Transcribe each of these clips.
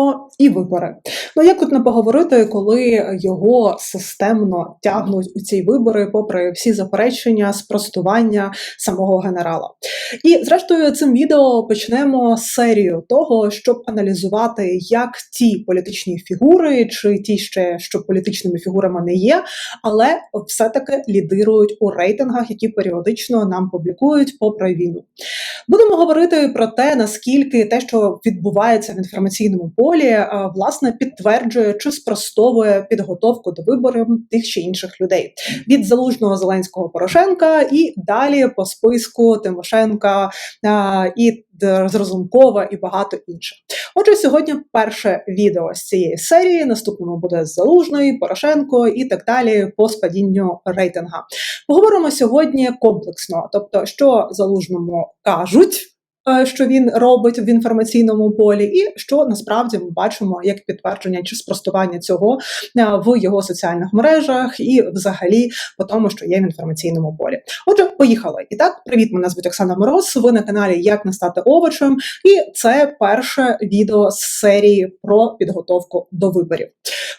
залужного і вибори. Ну як тут не поговорити, коли його системно тягнуть у ці вибори, попри всі заперечення, спростування самого генерала. І зрештою, цим відео почнемо серію того, щоб аналізувати, як ті політичні фігури, чи ті ще що політичними фігурами не є, але все-таки лідирують у рейтингах, які періодично нам публікують попри війну. Будемо говорити про те, наскільки те, що відбувається в інформаційному полі, е, власне підтверджує чи спростовує підготовку до виборів тих чи інших людей. Від залужного Зеленського Порошенка і далі по списку Тимошенка е, і Розумкова і багато інших. Отже, сьогодні перше відео з цієї серії. Наступному буде з Залужної, Порошенко і так далі по спадінню рейтинга. Поговоримо сьогодні комплексно, тобто, що залужному кажуть. Е, що він робить в інформаційному полі, і що насправді ми бачимо як підтвердження чи спростування цього е, в його соціальних мережах і, взагалі, по тому, що є в інформаційному полі. Отже, поїхали. І так, привіт, мене звуть Оксана Мороз. Ви на каналі Як не стати овочем, і це перше відео з серії про підготовку до виборів.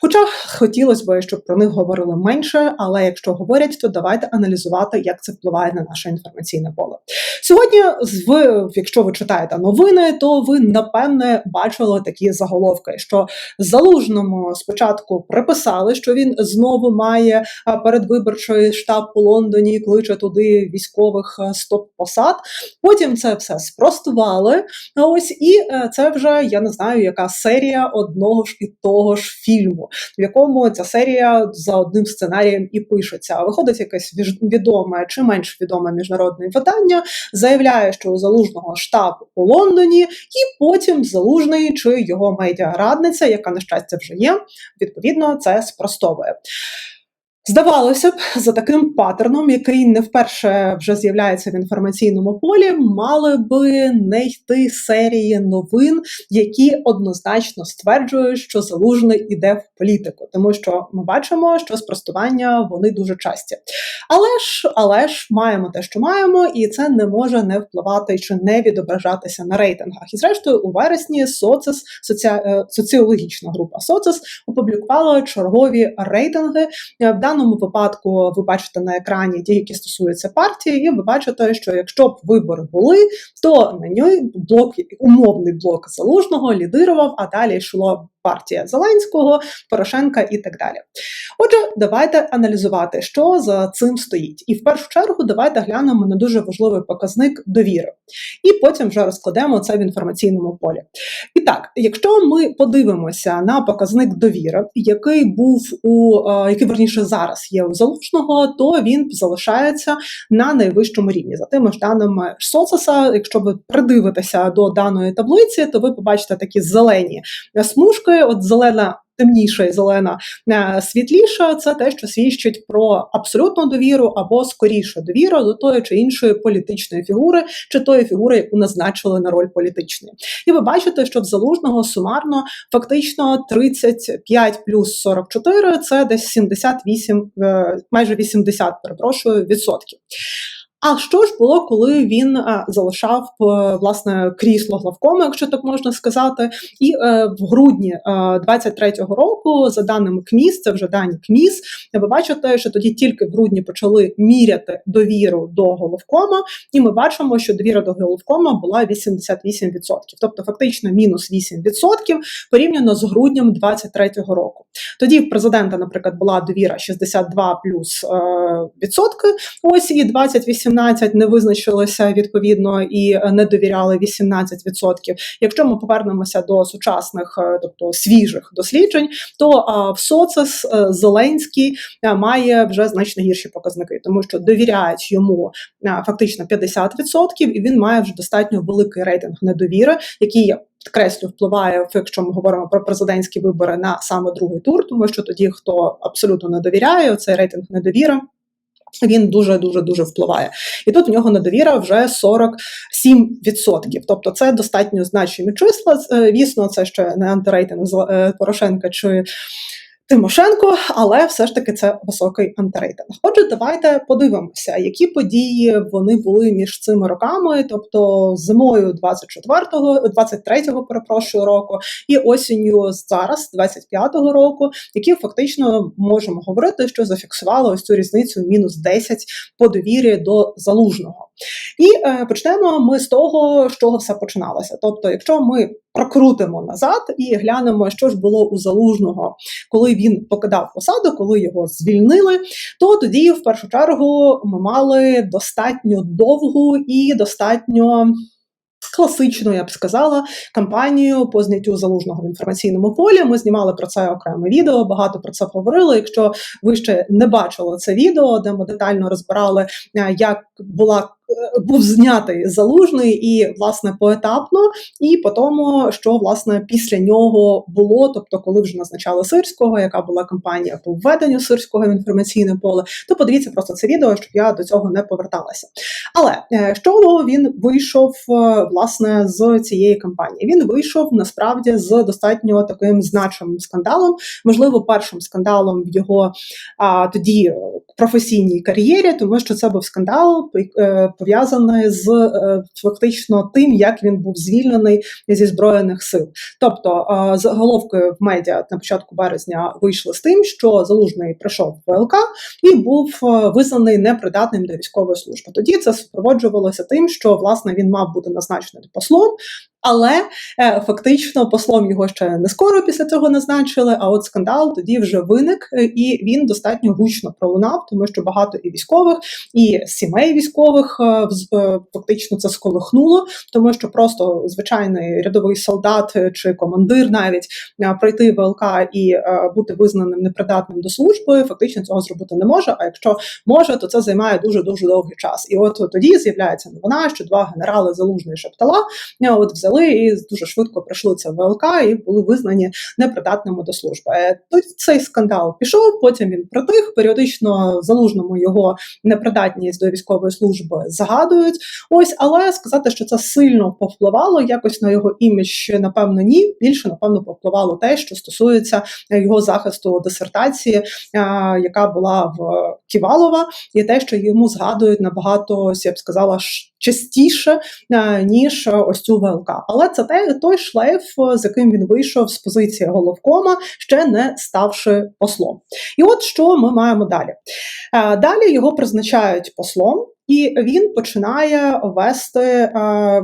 Хоча хотілося б, щоб про них говорили менше, але якщо говорять, то давайте аналізувати, як це впливає на наше інформаційне поле. Сьогодні, в якщо ви читаєте новини, то ви напевне бачили такі заголовки, що залужному спочатку приписали, що він знову має передвиборчий штаб у Лондоні, кличе туди військових стоп посад. Потім це все спростували. Ось і е, це вже я не знаю, яка серія одного ж і того ж фільму, в якому ця серія за одним сценарієм і пишеться. Виходить якесь відоме чи менш відоме міжнародне видання, заявляє, що у залужного штаб у Лондоні, і потім залужний чи його медіарадниця, яка на щастя вже є, відповідно це спростовує. Здавалося б, за таким паттерном, який не вперше вже з'являється в інформаційному полі, мали би не йти серії новин, які однозначно стверджують, що залужний іде в політику, тому що ми бачимо, що спростування вони дуже часті. Але ж, але ж маємо те, що маємо, і це не може не впливати чи не відображатися на рейтингах. І зрештою, у вересні соцес соці... Е, соціологічна група Соцес опублікувала чергові рейтинги. Даному випадку ви бачите на екрані ті, які стосуються партії, і ви бачите, що якщо б вибори були, то на ній блок умовний блок залужного лідирував, а далі йшло партія Зеленського, Порошенка і так далі. Отже, давайте аналізувати, що за цим стоїть. І в першу чергу давайте глянемо на дуже важливий показник довіри. І потім вже розкладемо це в інформаційному полі. І так, якщо ми подивимося на показник довіри, який був у е, який верніше зараз є у залужного, то він залишається на найвищому рівні. За тими ж даними соцеса, якщо ви придивитеся до даної таблиці, то ви побачите такі зелені смужки трішки от зелена. Темніша і зелена е, світліша це те, що свідчить про абсолютну довіру або скоріше довіру до тої чи іншої політичної фігури, чи тої фігури, яку назначили на роль політичної. І ви бачите, що в залужного сумарно фактично 35 плюс 44 – це десь 78, е, майже 80, перепрошую, відсотків. А що ж було, коли він е, залишав е, власне крісло главкома, якщо так можна сказати, і е, в грудні е, 23-го року, за даними КМІС, це вже дані КМІС, ви бачите, що тоді тільки в грудні почали міряти довіру до головкома, і ми бачимо, що довіра до головкома була 88%. тобто фактично мінус 8% порівняно з груднем 23-го року. Тоді в президента, наприклад, була довіра 62 плюс відсотки. Ось і 28 18 не визначилися відповідно і не довіряли 18%. Якщо ми повернемося до сучасних, е, тобто свіжих досліджень, то в соцес е, Зеленський е, має вже значно гірші показники, тому що довіряють йому фактично 50%, і він має вже достатньо великий рейтинг недовіри, який Підкреслю, впливає, якщо ми говоримо про президентські вибори на саме другий тур, тому що тоді, хто абсолютно не довіряє, цей рейтинг недовіра він дуже дуже дуже впливає, і тут в нього недовіра вже 47%. Тобто це достатньо значні числа. Звісно, це ще не антирейтинг Порошенка чи Тимошенко, але все ж таки це високий антирейтинг. Отже, давайте подивимося, які події вони були між цими роками, тобто зимою 24-го, 23-го, перепрошую року, і осінню зараз, 25-го року, які фактично можемо говорити, що зафіксували ось цю різницю мінус 10 по довірі до залужного. І е, почнемо ми з того, з чого все починалося. Тобто, якщо ми прокрутимо назад і глянемо, що ж було у залужного, коли він покидав посаду, коли його звільнили, то тоді, в першу чергу, ми мали достатньо довгу і достатньо. Класичну, я б сказала, кампанію по зняттю залужного в інформаційному полі. Ми знімали про це окреме відео, багато про це говорили. Якщо ви ще не бачили це відео, де ми детально розбирали, е, як була був знятий залужний і власне поетапно, і по тому, що власне після нього було, тобто, коли вже назначали сирського, яка була кампанія по введенню сирського в інформаційне поле, то подивіться просто це відео, щоб я до цього не поверталася. Але е, що він вийшов е, власне з цієї кампанії? Він вийшов насправді з достатньо таким значимим скандалом, можливо, першим скандалом в його а, тоді професійній кар'єрі, тому що це був скандал пов'язане з е, фактично тим, як він був звільнений зі збройних сил. Тобто е, заголовки в медіа на початку березня вийшли з тим, що залужний прийшов в ВЛК і був е, визнаний непридатним до військової служби. Тоді це супроводжувалося тим, що власне він мав бути назначений послом. Але е, фактично послом його ще не скоро після цього назначили. А от скандал тоді вже виник, е, і він достатньо гучно пролунав, тому що багато і військових, і сімей військових е, фактично це сколихнуло, тому що просто звичайний рядовий солдат чи командир навіть пройти ВЛК і бути визнаним непридатним до служби, фактично цього зробити не може. А якщо може, то це займає дуже дуже довгий час. І от тоді з'являється новина, що два генерали залужний шептала. От взяли взяли і дуже швидко прийшли це ВЛК і були визнані непридатними до служби. Е, Тут цей скандал пішов, потім він протих. Періодично залужному його непридатність до військової служби загадують. Ось, але сказати, що це сильно повпливало якось на його імідж, напевно, ні. Більше напевно повпливало те, що стосується його захисту дисертації, е, яка була в Ківалова, і те, що йому згадують набагато, я б сказала, частіше е, ніж ось цю ВЛК. Але це той шлейф, з яким він вийшов з позиції головкома, ще не ставши послом. І от що ми маємо далі. Е, далі його призначають послом, і він починає вести е,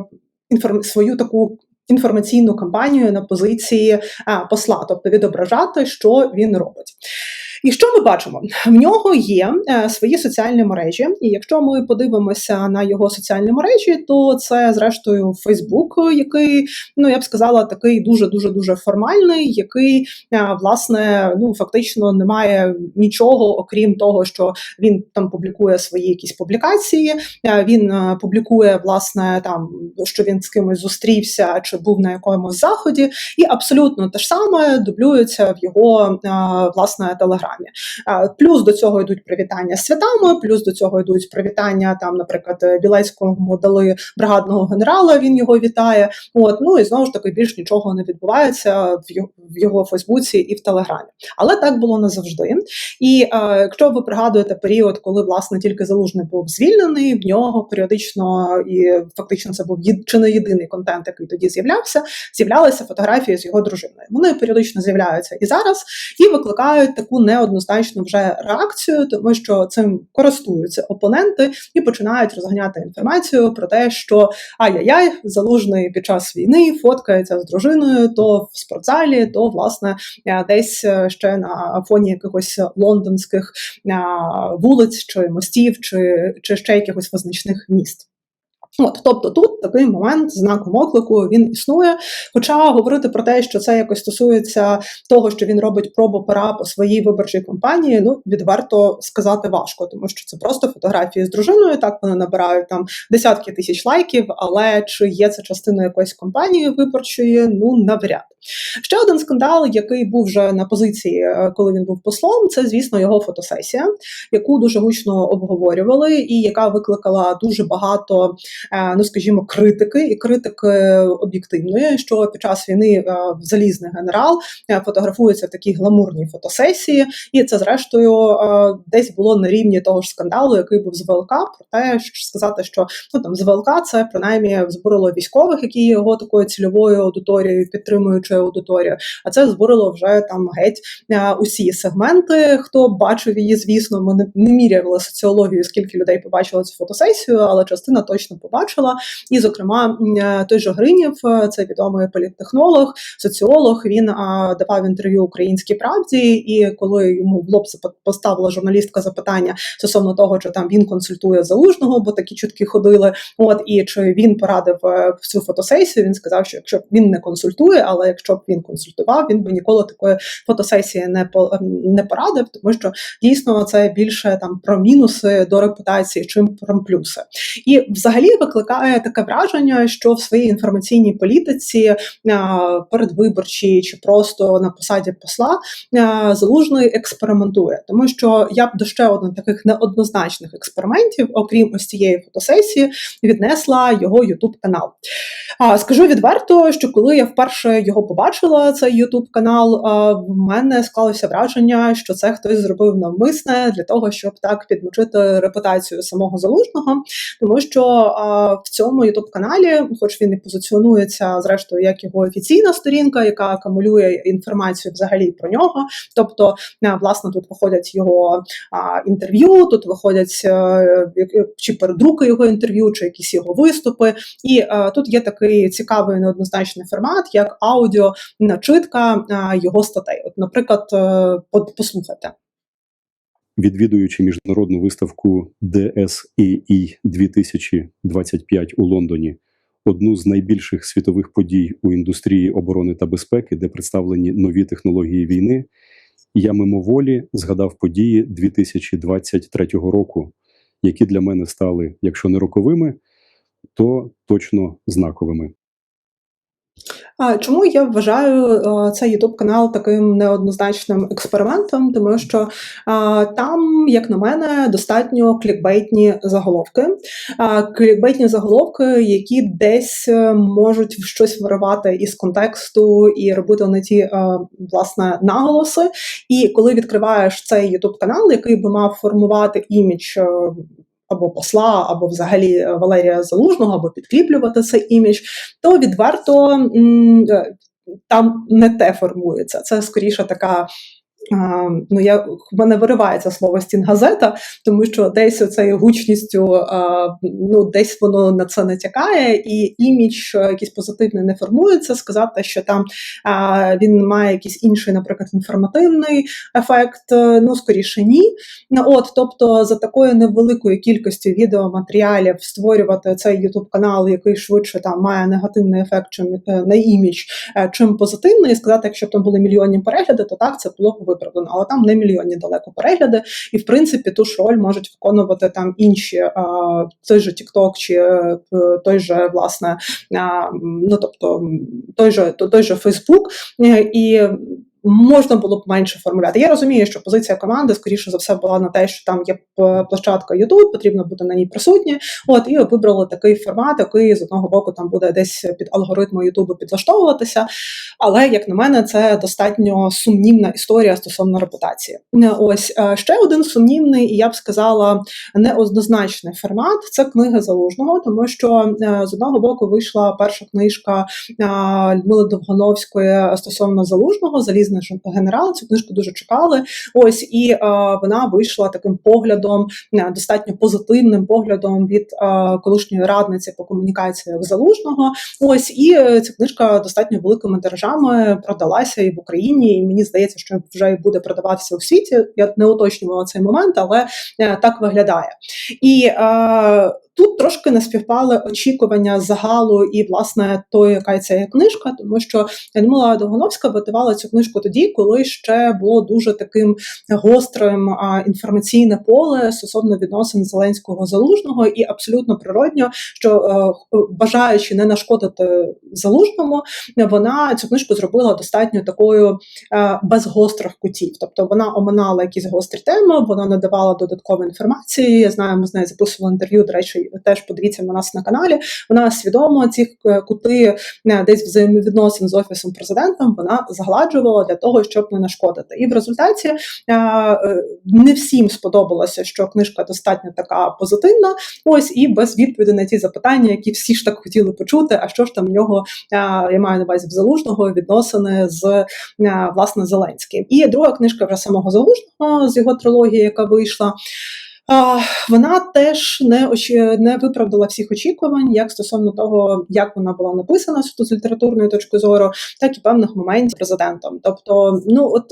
свою таку. Інформаційну кампанію на позиції а, посла, тобто відображати, що він робить. І що ми бачимо? В нього є е, свої соціальні мережі, і якщо ми подивимося на його соціальні мережі, то це зрештою Фейсбук, який ну я б сказала, такий дуже дуже дуже формальний, який е, власне ну фактично не має нічого, окрім того, що він там публікує свої якісь публікації. Е, він публікує власне там, що він з кимось зустрівся чи був на якомусь заході, і абсолютно те ж саме дублюється в його власне телеграмі програмі. Плюс до цього йдуть привітання святами, плюс до цього йдуть привітання. Там, наприклад, Білецькому дали бригадного генерала. Він його вітає. От ну і знову ж таки більш нічого не відбувається в його в його Фейсбуці і в Телеграмі. Але так було не завжди. І е, якщо ви пригадуєте період, коли власне тільки залужний був звільнений, в нього періодично і фактично це був чи не єдиний контент, який тоді з'являвся, з'являлися фотографії з його дружиною. Вони періодично з'являються і зараз, і викликають таку не неоднозначну вже реакцію, тому що цим користуються опоненти і починають розганяти інформацію про те, що ай-яй-яй, залужний під час війни фоткається з дружиною, то в спортзалі, то власне е, десь е, ще на фоні якихось лондонських е, вулиць чи мостів, чи, чи ще якихось визначних міст. От, Тобто тут такий момент знаком оклику він існує. Хоча говорити про те, що це якось стосується того, що він робить пробу пера по своїй виборчій кампанії, ну відверто сказати важко, тому що це просто фотографії з дружиною. Так вони набирають там десятки тисяч лайків, але чи є це частиною якоїсь кампанії виборчої? Ну навряд. Ще один скандал, який був вже на позиції, е, коли він був послом, це звісно його фотосесія, яку дуже гучно обговорювали, і яка викликала дуже багато ну скажімо, критики і критики об'єктивної, що під час війни е, залізний генерал е, фотографується в такій гламурній фотосесії, і це зрештою е, десь було на рівні того ж скандалу, який був з ВЛК. Проте що сказати, що ну там з ВЛК це принаймні збурило військових, які його такою цільовою аудиторією, підтримуючою аудиторією. А це збурило вже там геть е, усі сегменти. Хто бачив її, звісно, ми не, міряли соціологію, скільки людей побачили цю фотосесію, але частина точно побачила. І, зокрема, е, той же Гринєв, е, це відомий політтехнолог, соціолог. Він давав інтерв'ю українській правді, і коли йому в лоб поставила журналістка запитання стосовно того, чи там він консультує залужного, бо такі чутки ходили. От і чи він порадив е, в цю фотосесію. Він сказав, що якщо б він не консультує, але якщо б він консультував, він би ніколи такої фотосесії не не порадив, тому що дійсно це більше там про мінуси до репутації, чим про плюси. І взагалі викликає таке враження, що в своїй інформаційній політиці а, передвиборчій чи просто на посаді посла залужний експериментує, тому що я б до ще одних таких неоднозначних експериментів, окрім ось цієї фотосесії, віднесла його Ютуб канал. Скажу відверто, що коли я вперше його побачила, цей Ютуб канал, в мене склалося враження, що це хтось зробив навмисне для того, щоб так підмочити репутацію самого залужного, тому що в цьому Ютуб каналі, хоч він і позиціонується зрештою як його офіційна сторінка, яка акумулює інформацію взагалі про нього. Тобто, власне, тут виходять його інтерв'ю, тут виходять е, чи передруки його інтерв'ю, чи якісь його виступи. І е, тут є такий цікавий неоднозначний формат, як аудіо начитка е, його статей. От, наприклад, е, послухайте. Відвідуючи міжнародну виставку DSEE 2025 у Лондоні, одну з найбільших світових подій у індустрії оборони та безпеки, де представлені нові технології війни, я мимоволі згадав події 2023 року, які для мене стали, якщо не роковими, то точно знаковими. А чому я вважаю е, цей youtube канал таким неоднозначним експериментом? Тому що там, як на мене, достатньо клікбейтні заголовки. Клікбейтні заголовки, які десь е, можуть щось виривати із контексту і робити на ті е, власне наголоси. І коли відкриваєш цей youtube канал, який би мав формувати імідж. Або посла, або взагалі е, Валерія Залужного, або підкріплювати цей імідж, то відверто е, там не те формується. Це скоріше така. Ну, я в мене виривається слово стінгазета, тому що десь оцею гучністю, ну десь воно на це натякає, і імідж якийсь позитивний не формується. Сказати, що там він має якийсь інший, наприклад, інформативний ефект, е, ну скоріше ні. От, тобто, за такою невеликою кількістю відеоматеріалів створювати цей youtube канал, який швидше там має негативний ефект чим е, на імідж, е, чим позитивний, і сказати, якщо б там були мільйонні перегляди, то так це було б виправдано. Але там не мільйонні далеко перегляди, і в принципі ту ж роль можуть виконувати там інші той же TikTok чи е, той же власне, ну тобто той же той же Facebook, е, і можна було б менше формуляти. Я розумію, що позиція команди, скоріше за все, була на те, що там є площадка YouTube, потрібно бути на ній присутні. От і вибрали такий формат, який з одного боку там буде десь під алгоритми YouTube підлаштовуватися. Але як на мене, це достатньо сумнівна історія стосовно репутації. Е, Ось е, ще один сумнівний, і я б сказала, неоднозначний формат це книга залужного, тому що е, з одного боку вийшла перша книжка е, Людмили Довгановської стосовно залужного залізний жен- генерал. Цю книжку дуже чекали. Ось і е, вона вийшла таким поглядом, е, достатньо позитивним поглядом від е, колишньої радниці по комунікаціях залужного. Ось і е, ця книжка достатньо великими тиражами продалася і в Україні. І мені здається, що вже буде продаватися у світі. Я не уточнювала цей момент, але е, так виглядає. І е, тут трошки не співпали очікування загалу і власне тої, яка ця є книжка, тому що Людмила Довгановська видавала цю книжку тоді, коли ще було дуже таким гострим інформаційне поле стосовно відносин Зеленського залужного, і абсолютно природньо, що е, бажаючи не нашкодити залужному, вона цю книжку зробила достатньо такою е, без гострих кутів. Тобто вона оминала якісь гострі теми, вона надавала додаткової інформації. Я знаю, ми з нею записували інтерв'ю. До речі, теж подивіться на нас на каналі. Вона свідомо ці е, кути е, десь взаємовідносин з офісом президентом вона загладжувала для того, щоб не нашкодити. І в результаті е, не всім сподобалося, що книжка достатньо така позитивна. Ось і без відповіді на ті запитання, які всі ж так хотіли почути. А що ж там в нього я маю на увазі в залужного відносини з власне Зеленським. І друга книжка вже самого залужного з його трилогії, яка вийшла. Вона теж не не виправдала всіх очікувань, як стосовно того, як вона була написана суто з літературної точки зору, так і певних моментів президентом. Тобто, ну от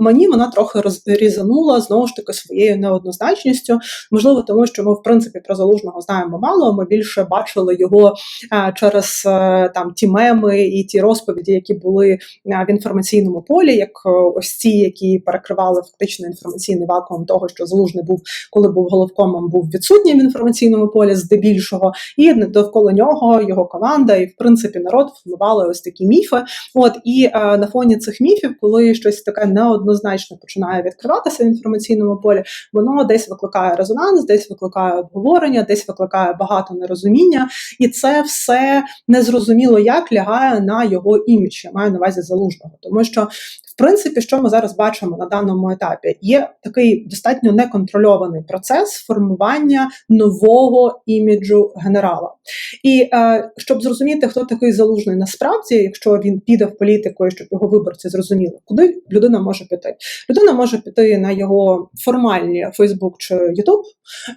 мені вона трохи розрізанула знову ж таки своєю неоднозначністю. Можливо, тому що ми в принципі про залужного знаємо мало. Ми більше бачили його а, через е, там ті меми і ті розповіді, які були а, в інформаційному полі, як е, ось ці, які перекривали фактично інформаційний вакуум того, що залужний був коли був головкомом, був відсутній в інформаційному полі здебільшого, і довкола нього його команда, і в принципі народ впливали ось такі міфи. От і е, на фоні цих міфів, коли щось таке неоднозначно починає відкриватися в інформаційному полі, воно десь викликає резонанс, десь викликає обговорення, десь викликає багато нерозуміння, і це все незрозуміло як лягає на його імідж. Я маю на увазі залужного, тому що принципі, що ми зараз бачимо на даному етапі, є такий достатньо неконтрольований процес формування нового іміджу генерала. І е, щоб зрозуміти, хто такий залужний насправді, якщо він піде в політику, і щоб його виборці зрозуміли, куди людина може піти. Людина може піти на його формальні Facebook чи YouTube,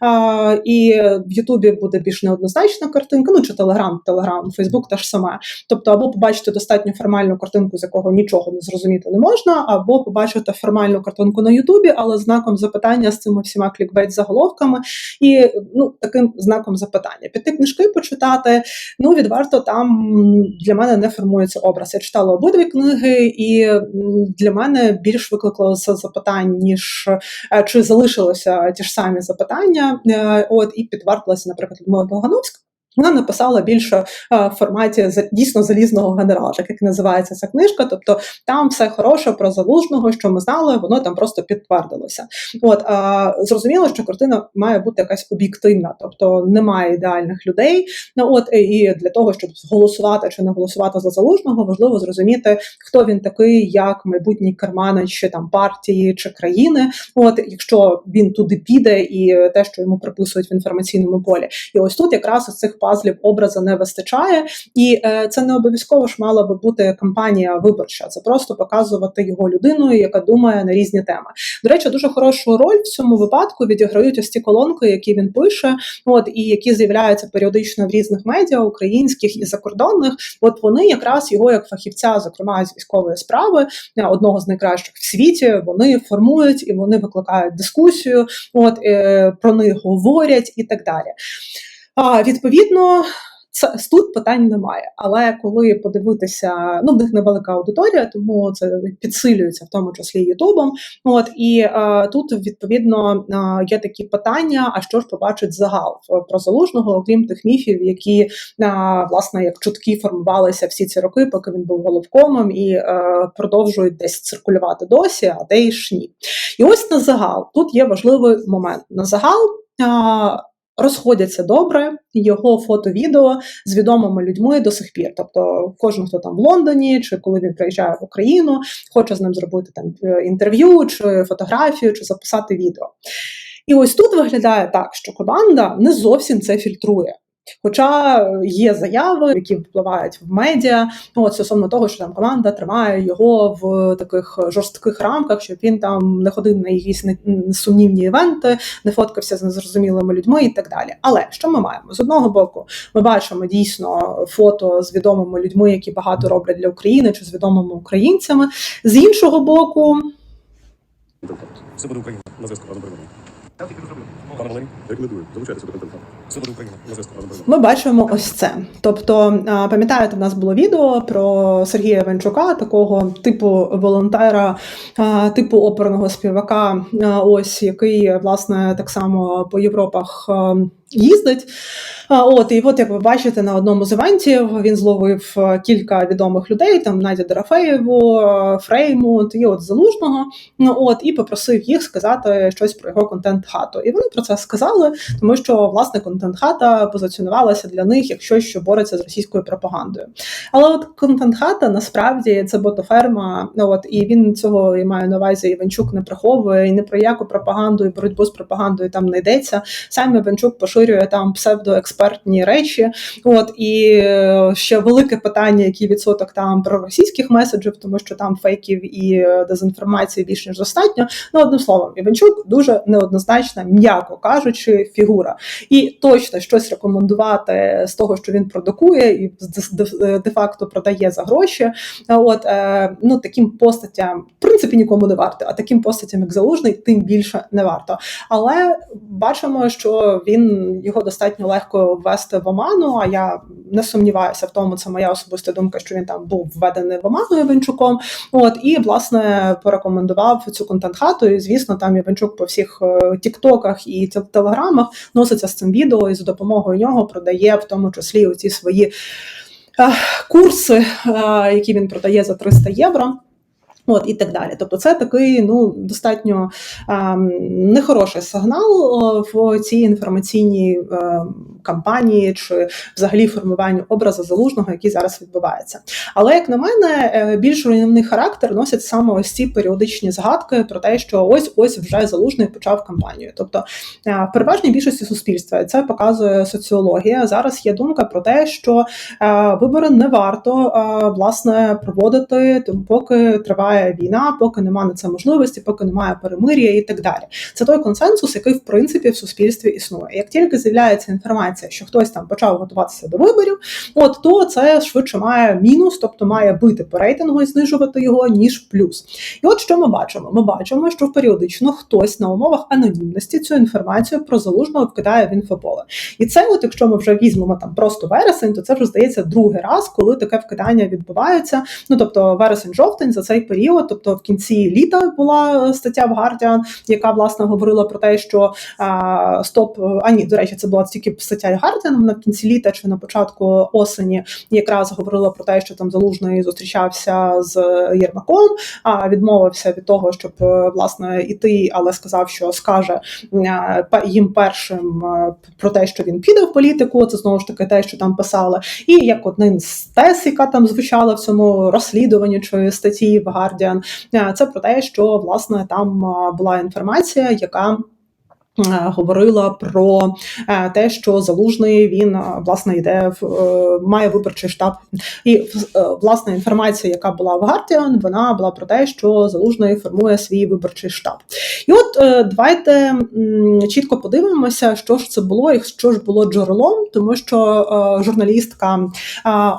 е, і в Ютубі буде більш неоднозначна картинка, ну чи Телеграм, Телеграм, Фейсбук та ж саме. Тобто, або побачити достатньо формальну картинку, з якого нічого не зрозуміти не можна, або побачити формальну картинку на Ютубі, але знаком запитання з цими всіма клікбейт заголовками, і ну таким знаком запитання. Піти книжки почитати. Ну відверто там для мене не формується образ. Я читала обидві книги, і для мене більш викликало це запитань, ніж е, чи залишилися ті ж самі запитання. Е, От і підтвердилася, наприклад, Людмила Болгановська. Вона написала більше е, в форматі дійсно залізного генерала, так як називається ця книжка. Тобто там все хороше про залужного, що ми знали, воно там просто підтвердилося. От а, зрозуміло, що картина має бути якась об'єктивна, тобто немає ідеальних людей. Ну от і для того, щоб голосувати чи не голосувати за залужного, важливо зрозуміти, хто він такий, як майбутній керманич чи там партії чи країни. От якщо він туди піде, і те, що йому приписують в інформаційному полі, і ось тут якраз із цих пазлів образу не вистачає, і е, це не обов'язково ж мала би бути кампанія виборча. Це просто показувати його людиною, яка думає на різні теми. До речі, дуже хорошу роль в цьому випадку відіграють ось ці колонки, які він пише, от і які з'являються періодично в різних медіа, українських і закордонних. От вони якраз його як фахівця, зокрема з військової справи, е, одного з найкращих в світі, вони формують і вони викликають дискусію. От е, про них говорять і так далі. Відповідно, це тут питань немає. Але коли подивитися, ну в них невелика аудиторія, тому це підсилюється в тому числі Ютубом. От і е, тут відповідно е, є такі питання: а що ж побачить загал в- про залужного, окрім тих міфів, які е, власне як чутки формувалися всі ці роки, поки він був головкомом, і е, продовжують десь циркулювати досі, а де ж ні. І ось на загал тут є важливий момент. На загал. е, Розходяться добре його фото-відео з відомими людьми до сих пір. Тобто, кожен, хто там в Лондоні, чи коли він приїжджає в Україну, хоче з ним зробити там е, інтерв'ю, чи фотографію, чи записати відео. І ось тут виглядає так, що команда не зовсім це фільтрує. Хоча є заяви, які впливають в медіа, ну, от стосовно того, що там команда тримає його в таких жорстких рамках, щоб він там не ходив на якісь сумнівні івенти, не фоткався з незрозумілими людьми і так далі. Але що ми маємо? З одного боку, ми бачимо дійсно фото з відомими людьми, які багато роблять для України, чи з відомими українцями. З іншого боку, Все буде Україна на зв'язку разом переможемо. Ми бачимо ось це. Тобто, пам'ятаєте, в нас було відео про Сергія Венчука, такого типу волонтера, типу оперного співака, ось який власне так само по Європах їздить. От, і от, як ви бачите, на одному з івентів він зловив кілька відомих людей, там Надя Дорофеєву, Фреймут і от Залужного. Ну, от, і попросив їх сказати щось про його контент-хату. І вони про це сказали, тому що власне контент-хата позиціонувалася для них як щось, що бореться з російською пропагандою. Але от контент-хата насправді це ботоферма. Ну, от, і він цього і має на увазі Іванчук не приховує, і не про яку пропаганду і боротьбу з пропагандою там не йдеться. Сам Іванчук поширює там псевдоекспертні речі. От і е, ще велике питання, який відсоток там про російських меседжів, тому що там фейків і е, дезінформації більш ніж достатньо. Ну, одним словом, Іванчук дуже неоднозначна, м'яко кажучи, фігура. І точно щось рекомендувати з того, що він продукує, і де- де-факто продає за гроші. От е, ну таким постатям, в принципі, нікому не варто, а таким постатям, як залужний, тим більше не варто. Але бачимо, що він його достатньо легко ввести в оману. А я не сумніваюся в тому, це моя особиста думка, що він там був введений в оману Іванчуком. От і власне порекомендував цю контент-хату. І звісно, там Іванчук по всіх е, тіктоках і тел- телеграмах носиться з цим відео і за допомогою нього продає в тому числі оці свої е, курси, е, які він продає за 300 євро. От і так далі. Тобто, це такий ну достатньо ем, нехороший сигнал е, в цій інформаційній е, кампанії чи взагалі формуванню образу залужного, який зараз відбувається. Але як на мене, е, більш руйнівний характер носять саме ось ці періодичні згадки про те, що ось ось вже залужний почав кампанію. Тобто, е, в переважній більшості суспільства це показує соціологія. Зараз є думка про те, що е, вибори не варто е, власне проводити, поки триває війна, поки немає на це можливості, поки немає перемир'я і так далі. Це той консенсус, який в принципі в суспільстві існує. Як тільки з'являється інформація, що хтось там почав готуватися до виборів, от то це швидше має мінус, тобто має бити по рейтингу і знижувати його ніж плюс. І от що ми бачимо? Ми бачимо, що періодично хтось на умовах анонімності цю інформацію про залужного вкидає в інфополе. І це, от якщо ми вже візьмемо там просто вересень, то це вже здається другий раз, коли таке вкидання відбувається. Ну тобто вересень-жовтень за цей період, тобто в кінці літа була стаття в Guardian, яка власне говорила про те, що а, стоп, а ні, до речі, це була тільки стаття Guardian, вона в кінці літа чи на початку осені якраз говорила про те, що там залужний зустрічався з Єрмаком, а відмовився від того, щоб е, власне іти, але сказав, що скаже е, їм першим е, про те, що він піде в політику. Це знову ж таки те, що там писали. І як один з тез, яка там звучала в цьому розслідуванні чи статті в Guardian, е, це про те, що власне там е, була інформація, яка. Е, Говорила про е, те, що залужний він е, власне йде в має виборчий штаб, і власне інформація, яка була в Guardian, вона була про те, що залужний формує свій виборчий штаб. І от давайте чітко подивимося, що ж це було і що ж було джерелом, тому що журналістка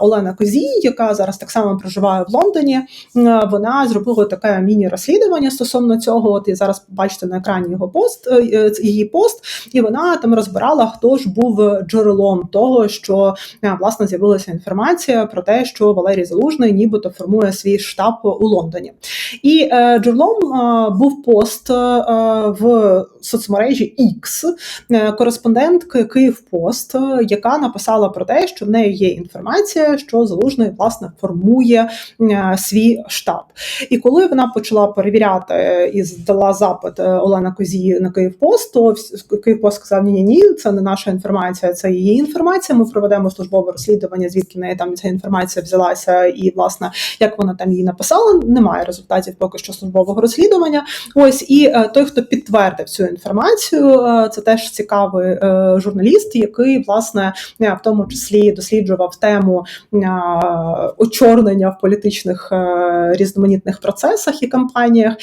Олена Козій, яка зараз так само проживає в Лондоні, вона зробила таке міні-розслідування стосовно цього. От і зараз бачите на екрані його пост, її пост, і вона там розбирала, хто ж був джерелом того, що е, власне з'явилася інформація про те, що Валерій Залужний нібито формує свій штаб у Лондоні. І е, джерелом е, був пост в соцмережі X е, кореспондентки Київпост, е, яка написала про те, що в неї є інформація, що залужний власне формує е, свій штаб. І коли вона почала перевіряти і здала запит Олена Козі на Київпост, то вс- Київпост сказав: ні, ні, ні, це не наша інформація, це її інформація. Ми проведемо службове розслідування, звідки в неї там ця інформація взялася, і власне як вона там її написала. Немає результатів поки що службового розслідування. Ось і той, хто підтвердив цю інформацію, це теж цікавий е, журналіст, який власне е, в тому числі досліджував тему е, очорнення в політичних різноманітних процесах і кампаніях.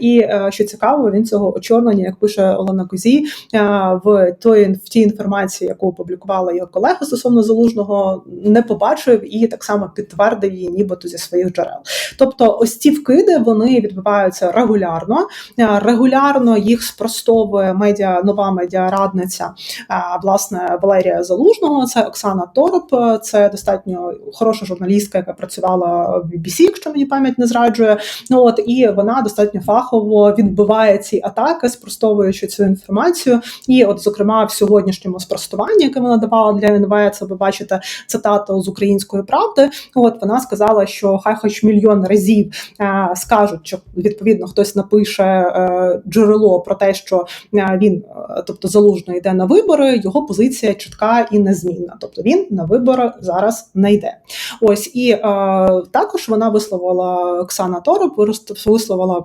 І що цікаво, він цього очорнення, як пише Олена Козі, е, в той в тій інформації, яку опублікувала його колега стосовно залужного, не побачив і так само підтвердив її, нібито зі своїх джерел. Тобто, ось ці вкиди вони відбуваються регулярно. Регулярно їх спростовує медіа нова медіарадниця власне Валерія Залужного. Це Оксана Тороп. Це достатньо хороша журналістка, яка працювала в BBC, якщо мені пам'ять не зраджує. Ну от і вона достатньо фахово відбиває ці атаки, спростовуючи цю інформацію. І, от, зокрема, в сьогоднішньому спростуванні, яке вона давала для НВ, це ви бачите цитату з української правди. От вона сказала, що хай хоч мільйон разів скажуть, що відповідно хтось напише е, джерело про те, що е, він, е, тобто залужно йде на вибори, його позиція чітка і незмінна. Тобто він на вибори зараз не йде. Ось і е, також вона висловила Оксана Торуп, висловила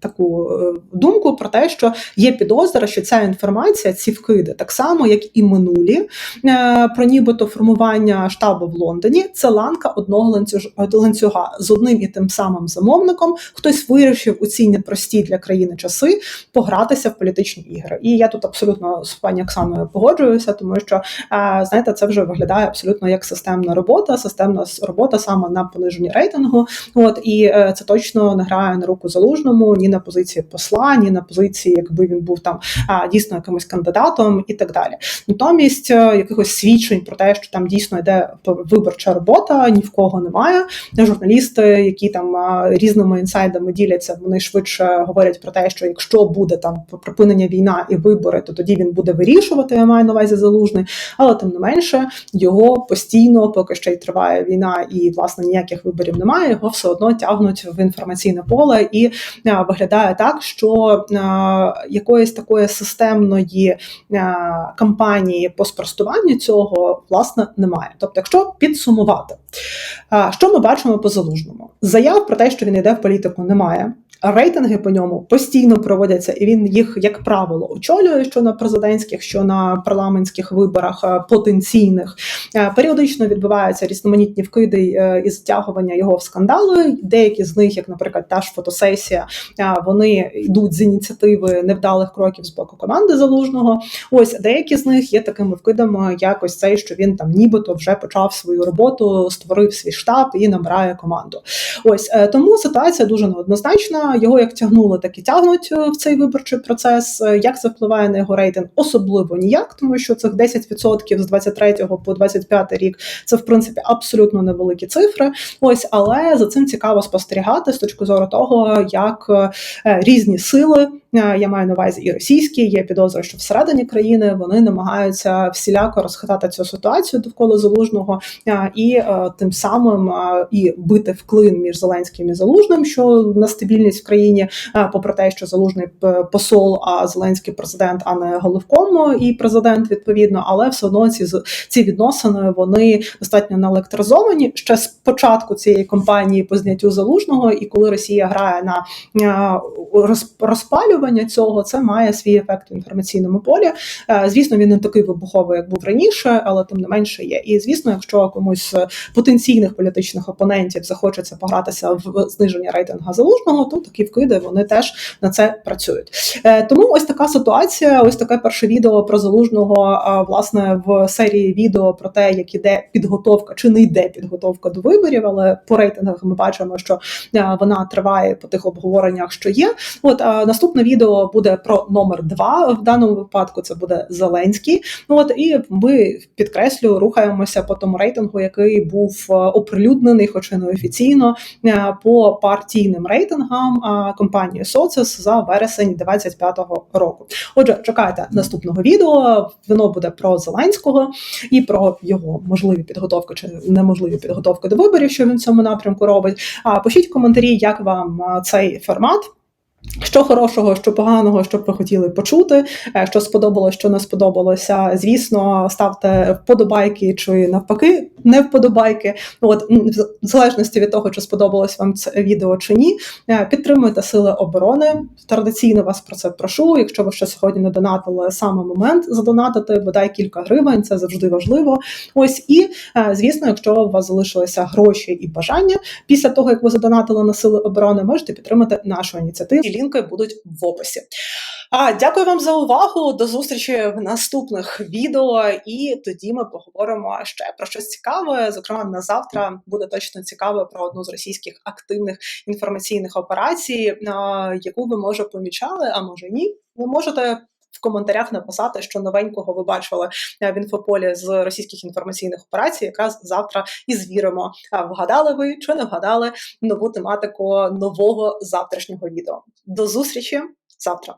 таку е, думку про те, що є підозра, що ця інформація, ці вкиди, так само як і минулі е, про нібито формування штабу в Лондоні, це ланка одного ланцюга з одним і тим самим замовником. Хтось вирішив у ці непрості для країни часи погратися в політичні ігри. І я тут абсолютно з пані Оксаною погоджуюся, тому що е, знаєте, це вже виглядає абсолютно як системна робота, системна робота саме на пониженні рейтингу. От і це точно не грає на руку залужному ні на позиції посла, ні на позиції, якби він був там дійсно якимось кандидатом і так далі. Натомість е, якихось свідчень про те, що там дійсно йде виборча робота, ні в кого немає. Журналісти, які там різними інсайдами діляться, вони швидше говорять про те, що якщо буде там припинення війна і вибори, то тоді він буде вирішувати. Я маю на увазі залужний, але тим не менше його постійно, поки ще й триває війна, і власне ніяких виборів немає. Його все одно тягнуть в інформаційне поле, і а, виглядає так, що а, якоїсь такої системної а, кампанії по спростуванню цього власне немає. Тобто, якщо підсумувати, а, що ми бачимо по залужному? Заяв про те, що він йде в політику, немає. Рейтинги по ньому постійно проводяться, і він їх, як правило, очолює що на президентських, що на парламентських виборах е, потенційних. Е, Періодично відбуваються різноманітні вкиди е, і затягування його в скандали. Деякі з них, як, наприклад, та ж фотосесія, вони йдуть з ініціативи невдалих кроків з боку команди залужного. Ось деякі з них є такими вкидами, як ось цей, що він там нібито вже почав свою роботу, створив свій штаб і набирає команду. Ось тому ситуація дуже неоднозначна. Його як тягнули, так і тягнуть е, в цей виборчий процес. Е, Як це впливає на його рейтинг? Особливо ніяк, тому що цих 10% з 23 по 25 рік це в принципі абсолютно невеликі цифри. Ось, але за цим цікаво спостерігати з точки зору того, як е, різні сили. Е, Я маю на увазі і російські, є підозра, що всередині країни вони намагаються всіляко розхитати цю ситуацію довкола залужного. Е, і е, тим самим і бити в клин між Зеленським і Залужним, що на стабільність в країні, попри те, що залужний посол, а Зеленський президент, а не головком і президент відповідно, але все одно ці ці відносини вони достатньо наелектризовані ще з початку цієї кампанії по зняттю залужного, і коли Росія грає на е, роз- цього, це має свій ефект в інформаційному полі. Е, Звісно, він не такий вибуховий, як був раніше, але тим не менше є. І звісно, якщо комусь з потенційних політичних опонентів захочеться погратися в зниження рейтинга залужного, то такі вкиди вони теж на це працюють. Е, Тому ось така ситуація. Ось таке перше відео про залужного. Власне, в серії відео про те, як іде підготовка чи не йде підготовка до виборів, але по рейтингах ми бачимо, що е, вона триває по тих обговореннях, що є. От наступне відео буде про номер два. В даному випадку це буде Зеленський. Ну от і ми підкреслю, рухаємося по тому рейтингу, який був е, оприлюднений, хоч і неофіційно, е, по партійним рейтингам компанії Соцес за вересень 25-го року. Отже, чекайте наступного відео. Воно буде про Зеленського і про його можливі підготовки чи неможливі підготовки до виборів, що він в цьому напрямку робить. А пишіть коментарі, як вам цей формат. Що хорошого, що поганого, що б ви хотіли почути, е, що сподобалось, що не сподобалося. Звісно, ставте вподобайки чи навпаки не вподобайки. От в залежності від того, чи сподобалось вам це відео чи ні. Е, Підтримуйте сили оборони. Традиційно вас про це прошу. Якщо ви ще сьогодні не донатили, саме момент задонатити, бодай кілька гривень, це завжди важливо. Ось і е, звісно, якщо у вас залишилися гроші і бажання після того, як ви задонатили на сили оборони, можете підтримати нашу ініціативу. Лінки будуть в описі. А дякую вам за увагу. До зустрічі в наступних відео. І тоді ми поговоримо ще про щось цікаве. Зокрема, на завтра буде точно цікаво про одну з російських активних інформаційних операцій, яку ви може помічали, а може ні. Ви можете. В коментарях написати, що новенького ви бачили в інфополі з російських інформаційних операцій. Якраз завтра і звіримо, вгадали ви чи не вгадали нову тематику нового завтрашнього відео. До зустрічі завтра.